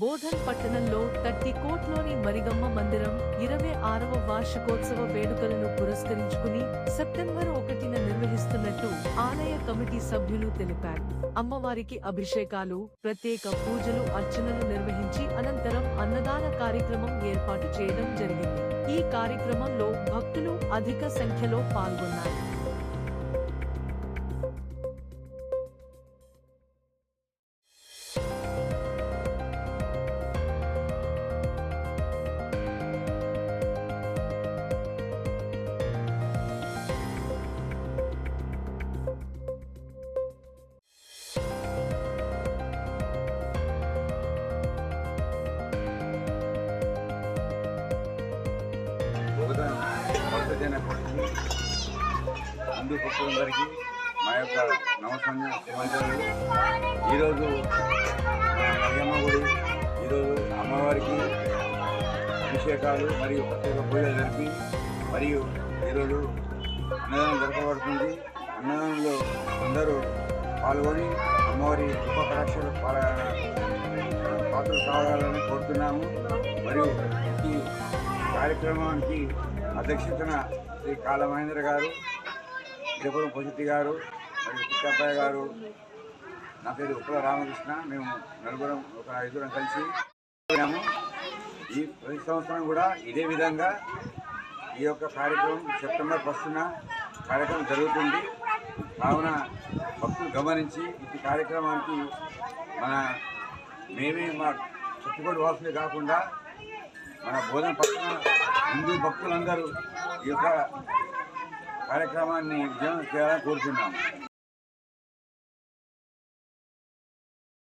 బోధన్ పట్టణంలో తట్టి కోట్లోని మరిగమ్మ మందిరం ఇరవై ఆరవ వార్షికోత్సవ వేడుకలను పురస్కరించుకుని సెప్టెంబర్ ఒకటిన నిర్వహిస్తున్నట్టు ఆలయ కమిటీ సభ్యులు తెలిపారు. అమ్మవారికి అభిషేకాలు ప్రత్యేక పూజలు అర్చనలు నిర్వహించి అనంతరం అన్నదాన కార్యక్రమం ఏర్పాటు చేయడం జరిగింది. ఈ కార్యక్రమంలో భక్తులు అధిక సంఖ్యలో పాల్గొన్నారు. భక్తజన కొడుకు హిందూ భక్తులందరికీ మా యొక్క నమస్కారం శుభాంజలు ఈరోజు మా మరియమ్మ గుడి ఈరోజు అమ్మవారికి అభిషేకాలు మరియు ప్రత్యేక పూజలు జరిపి మరియు ఈరోజు అన్నదానం జరపబడుతుంది. అన్నదానంలో అందరూ పాల్గొని అమ్మవారి ఉపకరాక్షలు పాల పాత్రలు కావాలని కోరుతున్నాము. మరియు ఈ కార్యక్రమానికి అధ్యక్షతన శ్రీ కాళ మహేందర్ గారు త్రిపురం పొజితి గారు మరియు పుట్టబ్బాయి గారు నా పేరు ఉప్పల రామకృష్ణ. మేము నలుగురం ఒక ఐదుగురం కలిసి ఈ ప్రతి సంవత్సరం కూడా ఇదే విధంగా ఈ యొక్క కార్యక్రమం సెప్టెంబర్ ఫస్ట్న కార్యక్రమం జరుగుతుంది. కావున భక్తులు గమనించి ఈ కార్యక్రమానికి మన మేమే మా చుట్టుకోటి వాసులే కాకుండా మన బోధన పక్కన హిందూ భక్తులందరూ ఈ యొక్క కార్యక్రమాన్ని విజయం చేయాలని కోరుతున్నాము